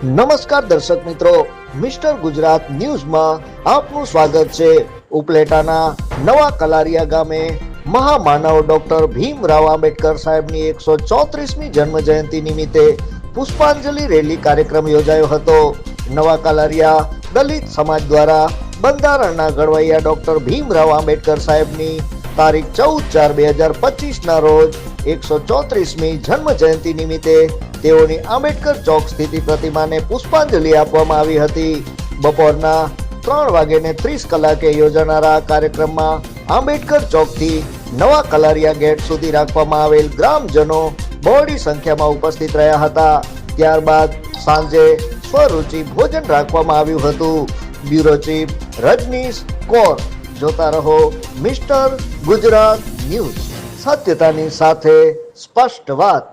નમસ્કાર દર્શક મિત્રો, મિસ્ટર ગુજરાત ન્યૂઝમાં આપનું સ્વાગત છે ઉપલેટાના નવા કલારિયા ગામે. મહામાનવ ડોક્ટર ભીમરાવ આંબેડકર સાહેબની એકસો ચોત્રીસમી જન્મ જયંતિ નિમિત્તે પુષ્પાંજલિ રેલી કાર્યક્રમ યોજાયો હતો. નવા કલારિયા દલિત સમાજ દ્વારા બંધારણના ઘડવૈયા ડોક્ટર ભીમરાવ આંબેડકર સાહેબની તારીખ ચૌદ ચાર બે હજાર પચીસના રોજ એકસો ચોત્રીસમી જન્મ જયંતિ નિમિત્તે તેઓની આંબેડકર ચોક સ્થિતિ પ્રતિમાને પુષ્પાંજલિ આપવામાં આવી હતી. બપોરના ત્રણ વાગ્યે ત્રીસ કલાકે યોજાનારા કાર્યક્રમમાં આંબેડકર ચોકથી નવા કલારિયા ગેટ સુધી રાખવામાં આવેલ ગ્રામજનો બહોળી સંખ્યામાં ઉપસ્થિત રહ્યા હતા. ત્યારબાદ સાંજે સ્વરૂચિ ભોજન રાખવામાં આવ્યું હતું. બ્યુરો ચીફ રજનીશ કૌર, જોતા રહો મિસ્ટર ગુજરાત ન્યૂઝ. સત્યતાની સાથે સ્પષ્ટ વાત.